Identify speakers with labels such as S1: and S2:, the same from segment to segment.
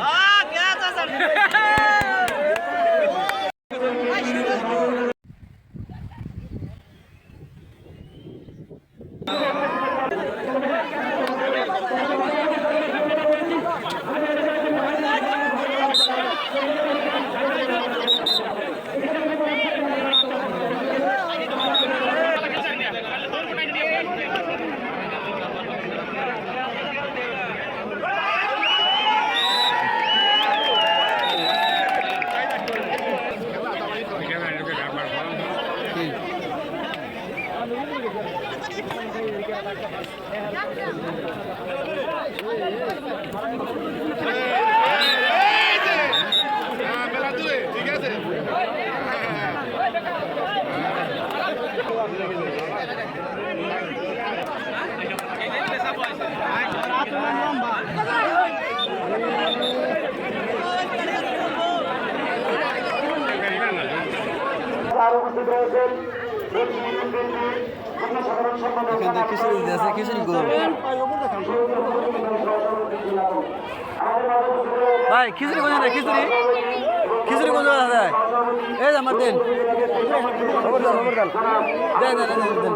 S1: Ah, graças a Deus! উপস্থিত রয়েছেন এখানে খিচুড়ি দিতেছে খিচুড়ি গোল ভাই খিচুড়ি কোন জায়গায় খিচুড়ি? খিচুড়ি জায়গায় আছে? এই যে আমার দেন। দেন দেন দেন দেন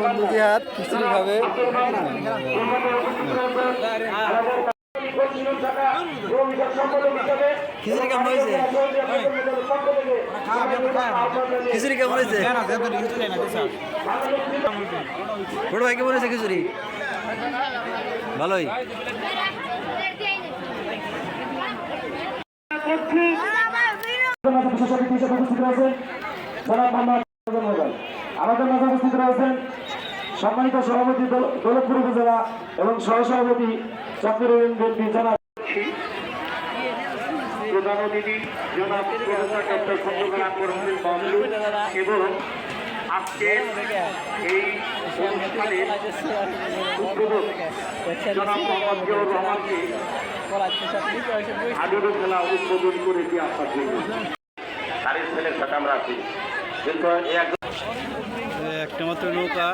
S1: বন্ধু খিচুড়ি খাবে। খিচুড়ি কেমন হয়েছে? খিচুড়ি কেমন হয়েছে? বড় ভাই কেমন হয়েছে খিচুড়ি? ভালোই।
S2: আমাদের মাঝে উপস্থিত রয়েছেন সম্মানিত সভাপতি দল- দৌলতপুর উপজেলা এবং সহসভাপতি চক্র বিএনপি জনাব প্রধান জনাব প্রফেসর খন্দকার বাবলু এবং আজকের এই অনুষ্ঠানের খেলা উদ্বোধন করে দিয়ে আসার আমরা আছি। কিন্তু
S1: একটা মাত্র নৌকা।